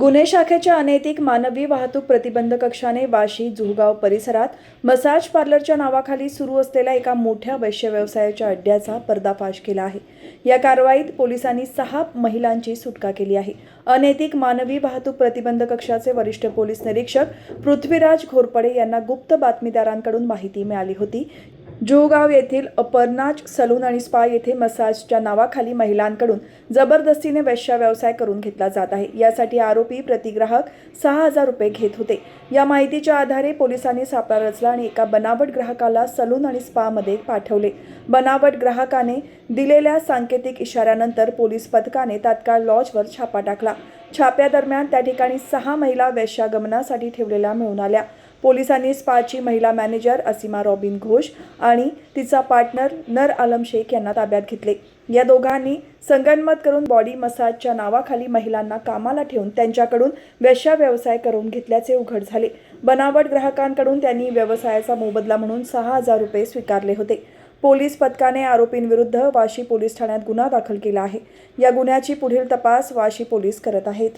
गुन्हे शाखेच्या अनैतिक मानवी वाहतूक प्रतिबंध कक्षाने वाशी जुहगाव परिसरात मसाज पार्लरच्या नावाखाली सुरू असलेल्या एका मोठ्या वैश्य व्यवसायाच्या अड्ड्याचा पर्दाफाश केला आहे. या कारवाईत पोलिसांनी सहा महिलांची सुटका केली आहे. अनैतिक मानवी वाहतूक प्रतिबंध कक्षाचे वरिष्ठ पोलीस निरीक्षक पृथ्वीराज घोरपडे यांना गुप्त बातमीदारांकडून माहिती मिळाली होती जुहगाव येथील अपर्नाज सलून आणि स्पा येथे मसाजच्या नावाखाली महिलांकडून जबरदस्तीने वेश्या व्यवसाय करून घेतला जात आहे. यासाठी आरोपी प्रतिग्राहक सहा हजार रुपये घेत होते. या माहितीच्या आधारे पोलिसांनी सापळा रचला आणि एका बनावट ग्राहकाला सलून आणि स्पामध्ये पाठवले. बनावट ग्राहकाने दिलेल्या सांकेतिक इशाऱ्यानंतर पोलीस पथकाने तात्काळ लॉजवर छापा टाकला. छाप्यादरम्यान त्या ठिकाणी सहा महिला वेश्यागमनासाठी ठेवलेल्या मिळून आल्या. पोलिसांनी स्पाची महिला मॅनेजर असीमा रॉबिन घोष आणि तिचा पार्टनर नर आलम शेख यांना ताब्यात घेतले. या दोघांनी संगनमत करून बॉडी मसाजच्या नावाखाली महिलांना कामाला ठेवून त्यांच्याकडून वेश्या व्यवसाय करून घेतल्याचे उघड झाले. बनावट ग्राहकांकडून त्यांनी व्यवसायाचा मोबदला म्हणून सहा हजार रुपये स्वीकारले होते. पोलीस पथकाने आरोपींविरुद्ध वाशी पोलीस ठाण्यात गुन्हा दाखल केला आहे. या गुन्ह्याची पुढील तपास वाशी पोलीस करत आहेत.